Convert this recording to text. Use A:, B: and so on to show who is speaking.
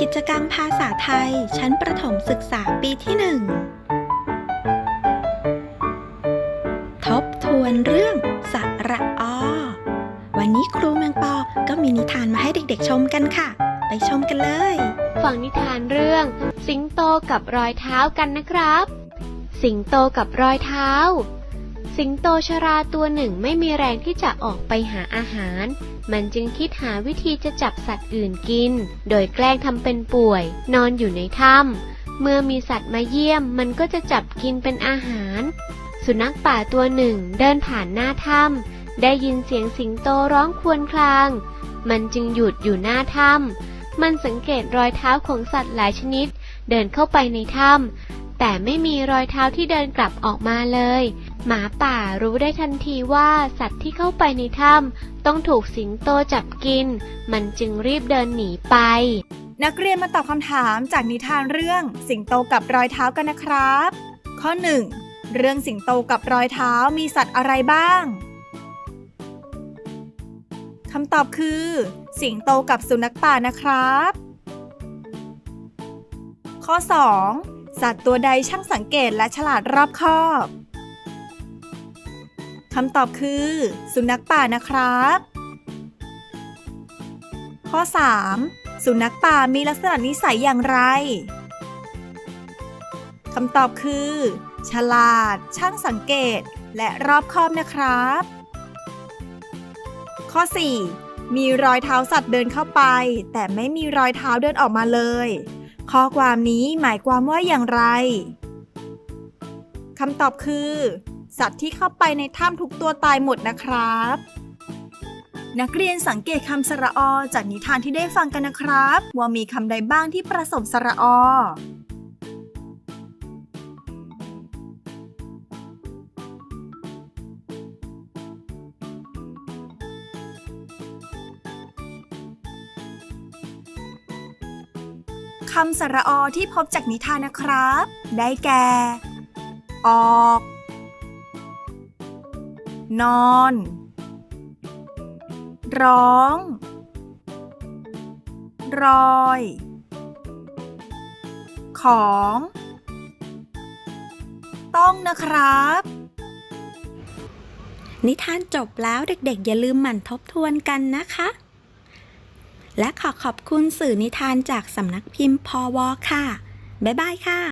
A: กิจกรรมภาษาไทย ชั้นประถมศึกษาปีที่หนึ่งทบทวนเรื่องสระอวันนี้ครูแมงปอ ก็มีนิทานมาให้เด็กๆชมกันค่ะ ไปชมกันเลย
B: ฟังนิทานเรื่อง สิงโตกับรอยเท้ากันนะครับ สิงโตกับรอยเท้า สิงโตชราตัวหนึ่งไม่มีแรงที่จะออกไปหาอาหาร มันจึงคิดหาวิธีจะจับสัตว์อื่นกิน โดยแกล้งทำเป็นป่วย นอนอยู่ในถ้ำเมื่อมีสัตว์มาเยี่ยม มันก็จะจับกินเป็นอาหาร สุนัขป่าตัวหนึ่งเดินผ่านหน้าถ้ำได้ยินเสียงสิงโตร้องครวญคราง มันจึงหยุดอยู่หน้าถ้ำมันสังเกตรอยเท้าของสัตว์หลายชนิด เดินเข้าไปในถ้ำ แต่ไม่มีรอยเท้าที่เดินกลับออกมาเลย หมาป่ารู้ได้ทันทีว่าสัตว์ที่เข้าไปในถ้ำต้องถูกสิงโตจับกิน มันจึงรีบเดินหนีไป
C: นักเรียนมาตอบคำถามจากนิทานเรื่องสิงโตกับรอยเท้ากันนะครับ ข้อ 1. เรื่องสิงโตกับรอยเท้ามีสัตว์อะไรบ้างคำตอบคือ สิงโตกับสุนัขป่านะครับ ข้อ 2. สัตว์ตัวใดช่างสังเกตและฉลาดรอบคอบคำตอบคือ สุนัขป่านะครับ ข้อ 3. สุนัขป่ามีลักษณะนิสัยอย่างไรคำตอบคือ ฉลาด ช่างสังเกต และรอบคอบนะครับ ข้อ 4. มีรอยเท้าสัตว์เดินเข้าไป แต่ไม่มีรอยเท้าเดินออกมาเลย ข้อความนี้หมายความว่าอย่างไรคำตอบคือ สัตว์ที่เข้าไปในถ้ำทุกตัวตายหมดนะครับ นักเรียนสังเกตคำสระอจากนิทานที่ได้ฟังกันนะครับ ว่ามีคำใดบ้างที่ประสมสระอ คำสระอที่พบจากนิทานนะครับ ได้แก่ ออก นอน ร้อง รอย ของ ต้องนะครับ
A: นิทานจบแล้วเด็กๆ อย่าลืมหมั่นทบทวนกันนะคะ และขอขอบคุณสื่อนิทานจากสำนักพิมพ์พอวอค่ะ บ๊ายบายค่ะ